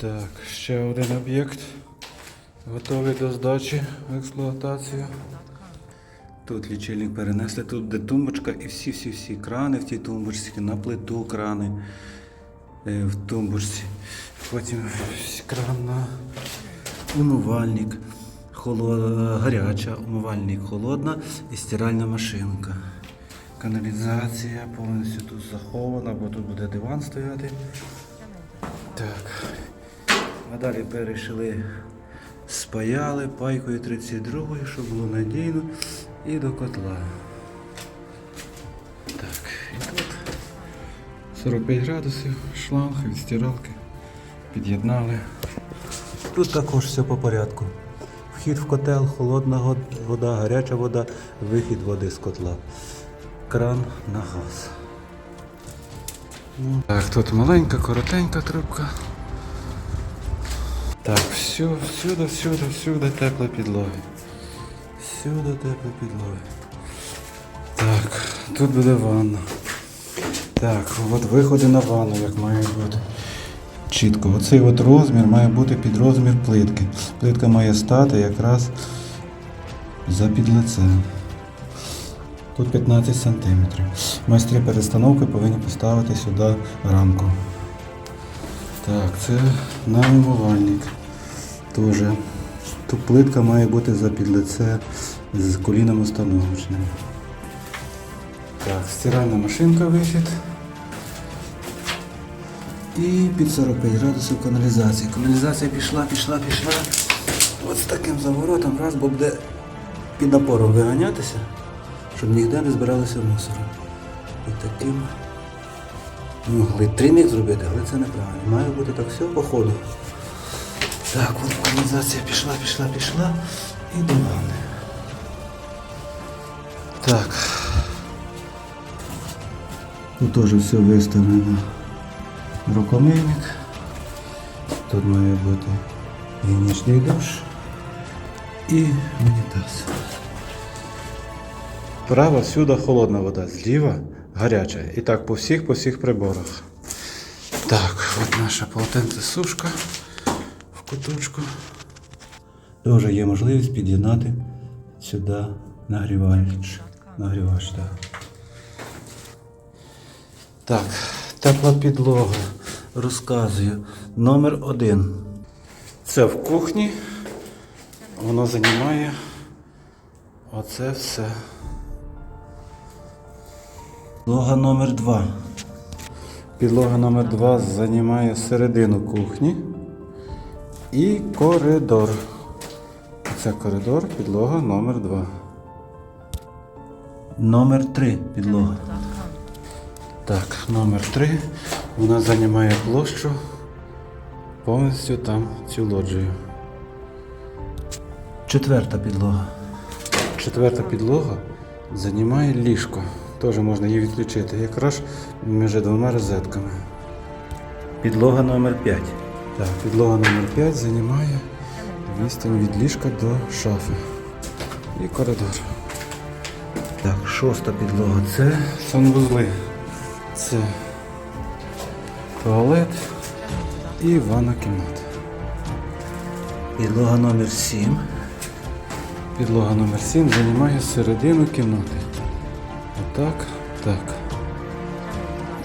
Так, ще один об'єкт. Готовий до здачі в експлуатацію. Тут лічильник перенесли, тут де тумбочка і всі-всі-всі крани в тій тумбочці, на плиту крани е, в тумбочці. Потім кран на умивальник, холо- гаряча, умивальник холодна і стиральна машинка. Каналізація повністю тут захована, бо тут буде диван стояти. Далі перейшли, спаяли пайкою 32, щоб було надійно, і до котла. Так, і тут 45 градусів, шланг від стиралки. Під'єднали. Тут також все по порядку. Вхід в котел, холодна вода, гаряча вода, вихід води з котла. Кран на газ. Ну, Так, тут маленька, коротенька трубка. Так, всю, всюди, всюди, всюди тепла підлоги. Всюди тепла підлоги. Так, тут буде ванна. Так, от виходи на ванну, як має бути. Чітко. Оцей от розмір має бути під розмір плитки. Плитка має стати якраз за підлицем. Тут 15 см. Майстри перестановки повинні поставити сюди рамку. Це на умивальник. Тоже. Тут плитка має бути за підлице з коліном установочним. Так, стиральна машинка вихід. І під 45 градусів каналізація. Каналізація пішла, пішла, пішла. От з таким заворотом раз, бо буде під напором виганятися, щоб ніде не збиралося мусору. І таким. Ну, могли три міг зробити, але це неправильно. Має бути так все по ходу. Так, от каналізація пішла, пішла, пішла і до ванни. Так. Тут теж все виставлено. Рукомийник. Тут має бути гігієнічний душ і унітаз. Справа всюди холодна вода, зліва гаряча. І так по всіх, по всіх приборах. Так, от наша полотенце сушка в куточку. Теж є можливість під'єднати сюди нагрівач. Нагрівач, так. Так, тепла підлога. Розказую. Номер один. Це в кухні. Воно займає оце все. Підлога номер 2. Підлога номер 2 займає середину кухні і коридор. Це коридор, підлога номер 2. Номер 3 підлога. Так, номер 3. Вона займає площу повністю там цю лоджію. Четверта підлога. Четверта підлога займає ліжко. Теж можна її відключити. Якраз між двома розетками. Підлога номер 5. Так, підлога номер 5 займає відстань від ліжка до шафи. І коридор. Так, шоста підлога це санвузли. Це туалет і ванна кімната. Підлога номер 7. Підлога номер 7 займає середину кімнати. Отак, так.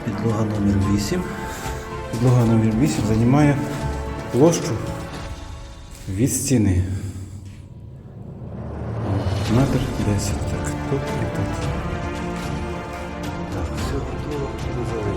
Підлога номер 8. Підлога номер 8 займає площу від стіни. Метр 10. Так, тут і тут. Так, все готово залишку.